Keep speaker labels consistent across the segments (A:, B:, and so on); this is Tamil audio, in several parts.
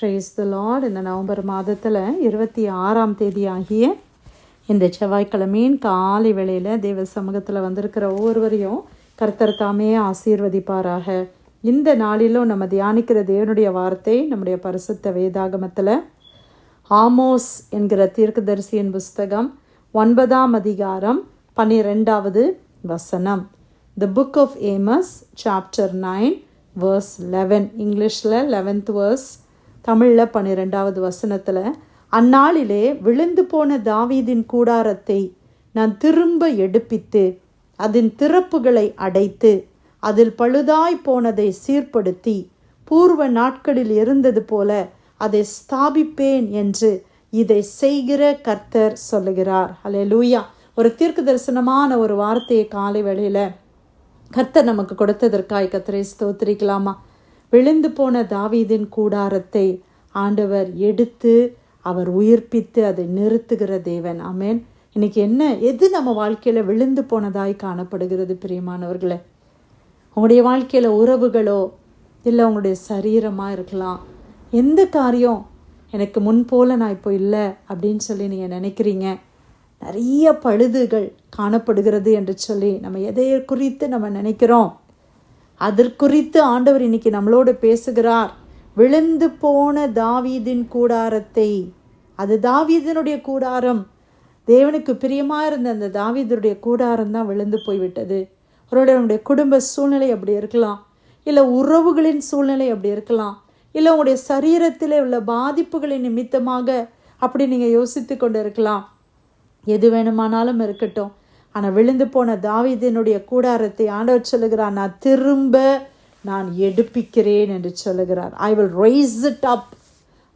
A: ப்ரைஸ் த லார்ட் இந்த நவம்பர் மாதத்தில் இருபத்தி ஆறாம் தேதி ஆகிய இந்த செவ்வாய்க்கிழமையின் காலை வேளையில் தேவ சமூகத்தில் வந்திருக்கிற ஒவ்வொருவரையும் கர்த்தர் தாமே ஆசீர்வதிப்பாராக. இந்த நாளிலும் நம்ம தியானிக்கிற தேவனுடைய வார்த்தை நம்முடைய பரிசுத்த வேதாகமத்தில் ஆமோஸ் என்கிற தீர்க்கதரிசியின் புஸ்தகம் ஒன்பதாம் அதிகாரம் பன்னிரெண்டாவது வசனம். The book of Amos chapter nine verse eleven இங்கிலீஷில் லெவன்த் வேர்ஸ் தமிழில் பன்னிரெண்டாவது வசனத்தில் அந்நாளிலே விழுந்து போன தாவீதின் கூடாரத்தை நான் திரும்ப எடுப்பித்து அதன் திறப்புகளை அடைத்து அதில் பழுதாய் போனதை சீர்படுத்தி பூர்வ நாட்களில் இருந்தது போல அதை ஸ்தாபிப்பேன் என்று இதை செய்கிற கர்த்தர் சொல்லுகிறார். ஹலே லூயா ஒரு தீர்க்க தரிசனமான ஒரு வார்த்தையை காலை வேளையில் கர்த்தர் நமக்கு கொடுத்ததற்காய் கர்த்தரை ஸ்தோத்திரிக்கலாமா? விழுந்து போன தாவீதின் கூடாரத்தை ஆண்டவர் எடுத்து அவர் உயிர்ப்பித்து அதை நிறுத்துகிற தேவன். ஆமேன். இன்னைக்கு என்ன எது நம்ம வாழ்க்கையில் விழுந்து போனதாய் காணப்படுகிறது பிரியமானவர்களே? உங்களுடைய வாழ்க்கையில் உறவுகளோ இல்லை உங்களுடைய சரீரமாக இருக்கலாம். எந்த காரியம் எனக்கு முன் போல நான் இப்போ இல்லை அப்படின்னு சொல்லி நீங்கள் நினைக்கிறீங்க. நிறைய பழுதுகள் காணப்படுகிறது என்று சொல்லி நம்ம எதை குறித்து நம்ம நினைக்கிறோம்? அதற்குறித்து ஆண்டவர் இன்னைக்கு நம்மளோடு பேசுகிறார். விழுந்து போன தாவீதின் கூடாரத்தை. அது தாவீதனுடைய கூடாரம். தேவனுக்கு பிரியமாக இருந்த அந்த தாவீதனுடைய கூடாரம் தான் விழுந்து போய்விட்டது. அவருடைய குடும்ப சூழ்நிலை அப்படி இருக்கலாம். இல்லை உறவுகளின் சூழ்நிலை அப்படி இருக்கலாம். இல்லை உங்களுடைய சரீரத்தில் உள்ள பாதிப்புகளின் நிமித்தமாக அப்படி நீங்கள் யோசித்து கொண்டு இருக்கலாம் எது வேணுமானாலும் இருக்கட்டும். ஆனால் விழுந்து போன தாவிதினுடைய கூடாரத்தை ஆண்டவர் சொல்லுகிறார் நான் திரும்ப நான் எடுப்பிக்கிறேன் என்று சொல்லுகிறார். I will raise it up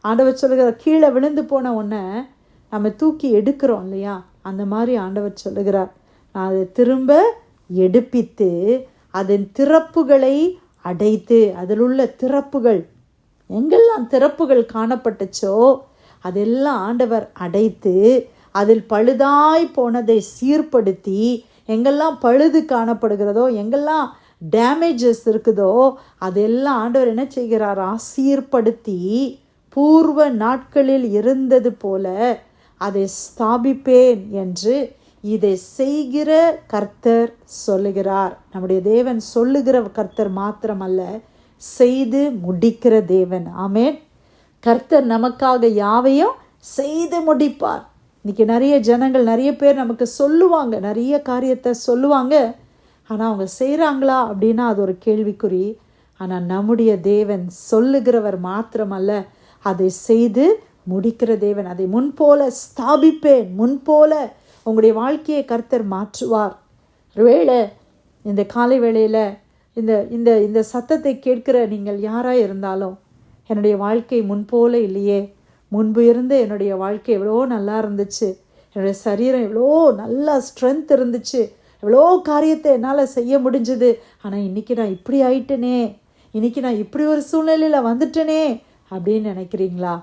A: ஆண்டவர் சொல்லுகிறார் கீழே விழுந்து போன உடனே நம்ம தூக்கி எடுக்கிறோம் இல்லையா? அந்த மாதிரி ஆண்டவர் சொல்லுகிறார். நான் அதை திரும்ப எடுப்பித்து அதன் திறப்புகளை அடைத்து அதில் உள்ள திறப்புகள் எங்கெல்லாம் திறப்புகள் காணப்பட்டுச்சோ அதெல்லாம் ஆண்டவர் அடைத்து அதில் பழுதாய் போனதை சீர்படுத்தி எங்கெல்லாம் பழுது காணப்படுகிறதோ எங்கெல்லாம் டேமேஜஸ் இருக்குதோ அதெல்லாம் ஆண்டவர் என்ன செய்கிறாரா? சீர்படுத்தி பூர்வ நாட்களில் இருந்தது போல அதை ஸ்தாபிப்பேன் என்று இதை செய்கிற கர்த்தர் சொல்லுகிறார். நம்முடைய தேவன் சொல்லுகிற கர்த்தர் மாத்திரமல்ல செய்து முடிக்கிற தேவன். ஆமேன். கர்த்தர் நமக்காக யாவையும் செய்து முடிப்பார். இன்றைக்கி நிறைய ஜனங்கள் நிறைய பேர் நமக்கு சொல்லுவாங்க நிறைய காரியத்தை சொல்லுவாங்க. ஆனால் அவங்க செய்கிறாங்களா அப்படின்னா அது ஒரு கேள்விக்குறி. ஆனால் நம்முடைய தேவன் சொல்லுகிறவர் மாத்திரமல்ல. அதை செய்து முடிக்கிற தேவன். அதை முன்போல ஸ்தாபிப்பேன். முன்போல உங்களுடைய வாழ்க்கையை கர்த்தர் மாற்றுவார். வேளை இந்த காலை வேளையில் இந்த இந்த இந்த சத்தத்தை கேட்கிற நீங்கள் யாராக இருந்தாலும் என்னுடைய வாழ்க்கை முன்போல இல்லையே. முன்பு இருந்த என்னுடைய வாழ்க்கை எவ்வளோ நல்லா இருந்துச்சு. என்னுடைய சரீரம் எவ்வளோ நல்லா ஸ்ட்ரென்த் இருந்துச்சு. எவ்வளோ காரியத்தை என்னால் செய்ய முடிஞ்சுது. ஆனால் இன்றைக்கி நான் இப்படி ஆயிட்டனே. இன்றைக்கி நான் இப்படி ஒரு சூழ்நிலையில் வந்துட்டேனே அப்படின்னு நினைக்கிறீங்களா?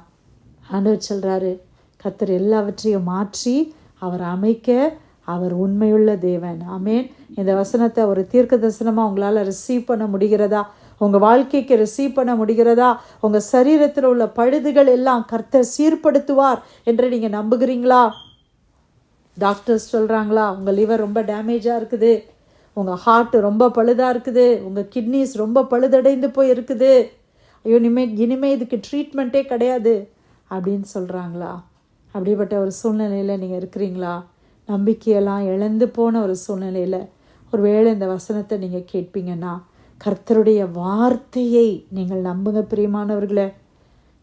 A: ஆண்டவர் சொல்கிறாரு கத்தர் எல்லாவற்றையும் மாற்றி அவர் அமைக்க அவர் உண்மையுள்ள தேவன். ஆமேன். இந்த வசனத்தை ஒரு தீர்க்க தரிசனமாக உங்களால் ரிசீவ் பண்ண முடிகிறதா? உங்கள் வாழ்க்கைக்கு ரிசீவ் பண்ண முடிகிறதா? உங்கள் சரீரத்தில் உள்ள பழுதுகள் எல்லாம் கர்த்தர் சீர்படுத்துவார் என்று நீங்கள் நம்புகிறீங்களா? டாக்டர்ஸ் சொல்கிறாங்களா உங்கள் லிவர் ரொம்ப டேமேஜாக இருக்குது. உங்கள் ஹார்ட் ரொம்ப பழுதாக இருக்குது. உங்கள் கிட்னிஸ் ரொம்ப பழுதடைந்து போய் இருக்குது ஐயோ இனிமே இனிமே இதுக்கு ட்ரீட்மெண்ட்டே கிடையாது அப்படின்னு சொல்கிறாங்களா அப்படிப்பட்ட ஒரு சூழ்நிலையில் நீங்கள் இருக்கிறீங்களா? நம்பிக்கையெல்லாம் இழந்து போன ஒரு சூழ்நிலையில் ஒருவேளை இந்த வசனத்தை நீங்கள் கேட்பீங்கன்னா கர்த்தருடைய வார்த்தையை நீங்கள் நம்புங்க பிரியமானவர்களே.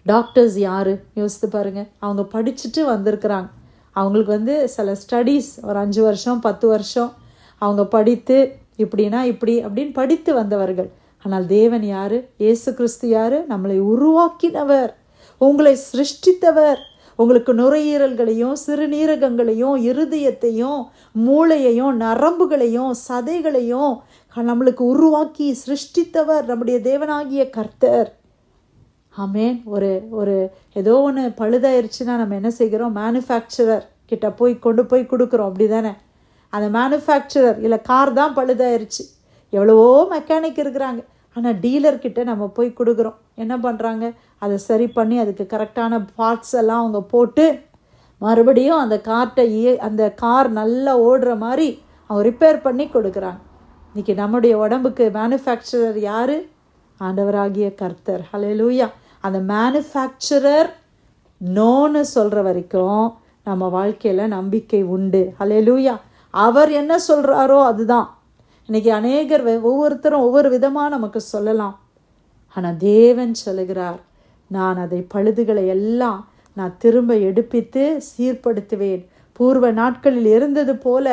A: டாக்டர்ஸ் யார்? யோசித்து பாருங்கள் அவங்க படிச்சுட்டு வந்திருக்கிறாங்க. அவங்களுக்கு வந்து சில ஸ்டடீஸ் ஒரு அஞ்சு வருஷம் பத்து வருஷம் அவங்க படித்து இப்படின்னா இப்படி அப்படின்னு படித்து வந்தவர்கள். ஆனால் தேவன் யார்? இயேசு கிறிஸ்து யார்? நம்மளை உருவாக்கினவர். உங்களை சிருஷ்டித்தவர். உங்களுக்கு நுரையீரல்களையும் சிறுநீரகங்களையும் இருதயத்தையும் மூளையையும் நரம்புகளையும் சதைகளையும் நம்மளுக்கு உருவாக்கி சிருஷ்டித்தவர் நம்முடைய தேவனாகிய கர்த்தர். ஆமேன். ஒரு ஒரு ஏதோ ஒன்று பழுதாயிருச்சுன்னா நம்ம என்ன செய்கிறோம்? மேனுஃபேக்சரர் கிட்ட போய் கொண்டு போய் கொடுக்குறோம். அப்படி தானே அந்த மேனுஃபேக்சரர் இல்லை கார் தான் பழுதாயிருச்சு. எவ்வளவோ மெக்கானிக் இருக்கிறாங்க. ஆனால் டீலர்கிட்ட நம்ம போய் கொடுக்குறோம். என்ன பண்ணுறாங்க அதை சரி பண்ணி அதுக்கு கரெக்டான பார்ட்ஸ் எல்லாம் அவங்க போட்டு மறுபடியும் அந்த கார்ட்டை ஏ அந்த கார் நல்லா ஓடுற மாதிரி அவங்க ரிப்பேர் பண்ணி கொடுக்குறாங்க. இன்றைக்கி நம்முடைய உடம்புக்கு மேனுஃபேக்சரர் யார்? ஆண்டவராகிய கர்த்தர். ஹலே லூயா அந்த மேனுஃபேக்சரர் நோன்னு சொல்கிற வரைக்கும் நம்ம வாழ்க்கையில் நம்பிக்கை உண்டு. ஹalleluya அவர் என்ன சொல்கிறாரோ அதுதான். இன்னைக்கு அநேகர் ஒவ்வொருத்தரும் ஒவ்வொரு விதமாக நமக்கு சொல்லலாம். ஆனால் தேவன் சொல்லுகிறார் நான் அதை பழுதுகளை எல்லாம் நான் திரும்ப எடுப்பித்து சீர்படுத்துவேன். பூர்வ நாட்களில் இருந்தது போல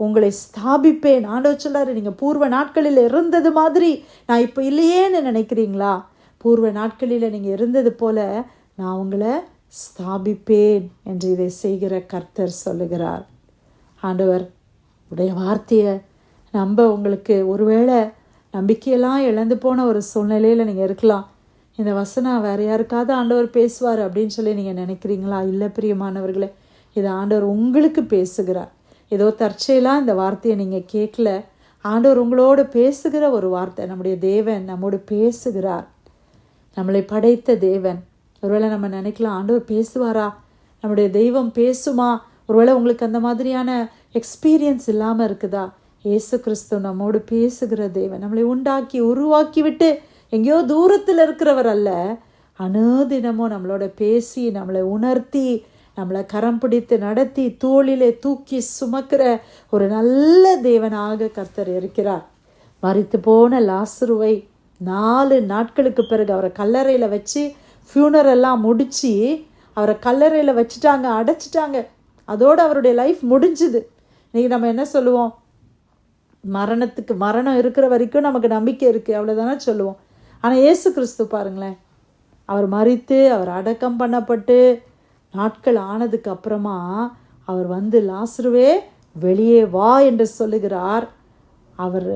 A: உங்களை ஸ்தாபிப்பேன். ஆண்டவர் சொல்லாரு நீங்கள் பூர்வ நாட்களில் இருந்தது மாதிரி நான் இப்போ இல்லையேன்னு நினைக்கிறீங்களா? பூர்வ நாட்களில் நீங்கள் இருந்தது போல நான் உங்களை ஸ்தாபிப்பேன் என்று இதை செய்கிற கர்த்தர் சொல்லுகிறார். ஆண்டவர் உடைய வார்த்தையை நம்ம உங்களுக்கு ஒருவேளை நம்பிக்கையெல்லாம் இழந்து போன ஒரு சூழ்நிலையில் நீங்கள் இருக்கலாம். இந்த வசனம் வேறு யாருக்காவது ஆண்டவர் பேசுவார் அப்படின்னு சொல்லி நீங்கள் நினைக்கிறீங்களா? இல்லை பிரியமானவர்களே இது ஆண்டவர் உங்களுக்கு பேசுகிறார். ஏதோ தற்செயலாக இந்த வார்த்தையை நீங்கள் கேட்கல. ஆண்டவர் உங்களோடு பேசுகிற ஒரு வார்த்தை நம்முடைய தேவன் நம்மோடு பேசுகிறார். நம்மளை படைத்த தேவன். ஒருவேளை நம்ம நினைக்கலாம் ஆண்டவர் பேசுவாரா? நம்முடைய தெய்வம் பேசுமா? ஒருவேளை உங்களுக்கு அந்த மாதிரியான எக்ஸ்பீரியன்ஸ் இல்லாமல் இருக்குதா? இயேசு கிறிஸ்து நம்மோடு பேசுகிற தேவன் நம்மளை உண்டாக்கி உருவாக்கிவிட்டு எங்கேயோ தூரத்தில் இருக்கிறவர் அல்ல. அனுதினமும் நம்மளோட பேசி நம்மளை உணர்த்தி நம்மளை கரம் பிடித்து நடத்தி தோளிலே தூக்கி சுமக்கிற ஒரு நல்ல தேவனாக கர்த்தர் இருக்கிறார். மறித்து போன லாசுருவை நாலு நாட்களுக்கு பிறகு அவரை கல்லறையில் வச்சு funeral எல்லாம் முடித்து அவரை கல்லறையில் வச்சுட்டாங்க அடைச்சிட்டாங்க. அதோடு அவருடைய லைஃப் முடிஞ்சுது. இன்றைக்கி நம்ம என்ன சொல்லுவோம்? மரணத்துக்கு மரணம் இருக்கிற வரைக்கும் நமக்கு நம்பிக்கை இருக்குது அவ்வளோதானே சொல்லுவோம். ஆனால் ஏசு கிறிஸ்து பாருங்களேன். அவர் மறித்து அவர் அடக்கம் பண்ணப்பட்டு நாட்கள் ஆனதுக்கு அப்புறமா அவர் வந்து லாசருவே வெளியே வா என்று சொல்லுகிறார். அவர்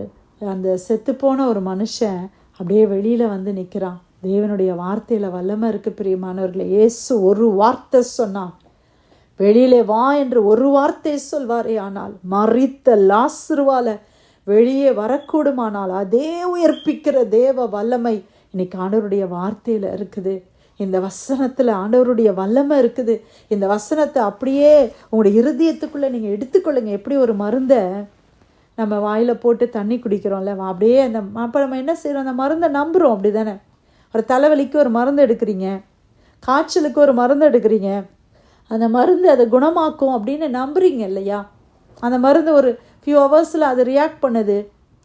A: அந்த செத்துப்போன ஒரு மனுஷன் அப்படியே வெளியில் வந்து நிற்கிறான் தேவனுடைய வார்த்தையில் வல்லமை இருக்குது பிரியமானவர்களே. இயேசு ஒரு வார்த்தை சொன்னான். வெளியிலே வா என்று ஒரு வார்த்தை சொல்வாரே ஆனால் மறித்த லாசுருவால வெளியே வரக்கூடுமானால் அதே உயர்ப்பிக்கிற தேவ வல்லமை இன்னைக்கு ஆண்டவருடைய வார்த்தையில் இருக்குது. இந்த வசனத்தில் ஆண்டவருடைய வல்லமை இருக்குது. இந்த வசனத்தை அப்படியே உங்களுடைய இருதயத்துக்குள்ளே நீங்கள் எடுத்துக்கொள்ளுங்க. எப்படி ஒரு மருந்தை நம்ம வாயில் போட்டு தண்ணி குடிக்கிறோம்ல அப்படியே அந்த அப்போ நம்ம என்ன செய்கிறோம் அந்த மருந்தை நம்புகிறோம் அப்படி தானே ஒரு தலைவலிக்கு ஒரு மருந்து எடுக்கிறீங்க. காய்ச்சலுக்கு ஒரு மருந்து எடுக்கிறீங்க. அந்த மருந்து அதை குணமாக்கும் அப்படின்னு நம்புறீங்க இல்லையா? அந்த மருந்து ஒரு ஃபியூ ஹவர்ஸில் அது ரியாக்ட் பண்ணுது.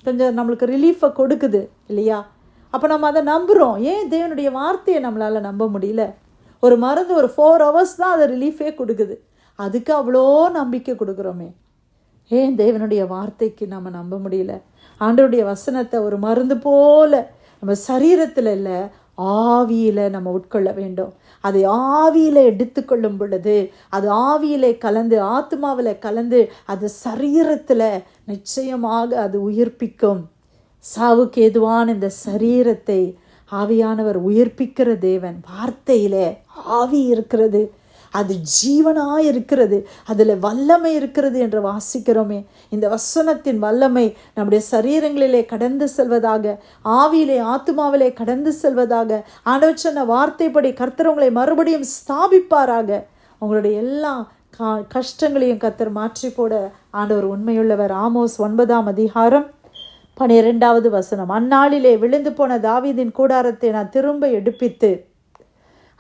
A: கொஞ்சம் நம்மளுக்கு ரிலீஃபை கொடுக்குது இல்லையா? அப்போ நம்ம அதை நம்புகிறோம் ஏன் தேவனுடைய வார்த்தையை நம்மளால் நம்ப முடியல? ஒரு மருந்து ஒரு ஃபோர் ஹவர்ஸ் தான் அதை ரிலீஃபே கொடுக்குது. அதுக்கு அவ்வளோ நம்பிக்கை கொடுக்குறோமே. ஏன் தேவனுடைய வார்த்தைக்கு நம்ம நம்ப முடியல? ஆண்டவருடைய வசனத்தை ஒரு மருந்து போல் நம்ம சரீரத்தில் இல்லை ஆவியில் நம்ம உட்கொள்ள வேண்டும். அதை ஆவியில் எடுத்துக்கொள்ளும் பொழுது அது ஆவியில் கலந்து ஆத்மாவில் கலந்து அது சரீரத்தில் நிச்சயமாக அது உயிர்ப்பிக்கும். சாவுக்கு ஏதுவான இந்த சரீரத்தை ஆவியானவர் உயிர்ப்பிக்கிற தேவன். வார்த்தையில் ஆவி இருக்கிறது. அது ஜீவனாக இருக்கிறது. அதில் வல்லமை இருக்கிறது என்று வாசிக்கிறோமே. இந்த வசனத்தின் வல்லமை நம்முடைய சரீரங்களிலே கடந்து செல்வதாக ஆவியிலே ஆத்மாவிலே கடந்து செல்வதாக ஆண்டவர் சொன்ன வார்த்தைப்படி கர்த்தரவங்களை மறுபடியும் ஸ்தாபிப்பாராக. உங்களுடைய எல்லா கா கஷ்டங்களையும் கத்தர் மாற்றி போட ஆண்டவர் உண்மையுள்ளவர். ஆமோஸ் ஒன்பதாம் அதிகாரம் பனிரெண்டாவது வசனம். அந்நாளிலே விழுந்து போன தாவீதின் கூடாரத்தை நான் திரும்ப எடுப்பித்து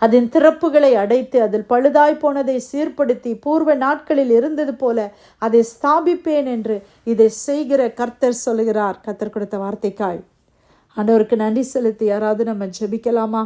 A: அதன் திறப்புகளை அடைத்து அதில் பழுதாய் போனதை சீர்படுத்தி பூர்வ நாட்களில் இருந்தது போல அதை ஸ்தாபிப்பேன் என்று இதை செய்கிற கர்த்தர் சொல்லுகிறார் கர்த்தர் கொடுத்த வார்த்தைக்காய். ஆண்டவருக்கு நன்றி செலுத்தி யாராவது நம்ம ஜெபிக்கலாமா?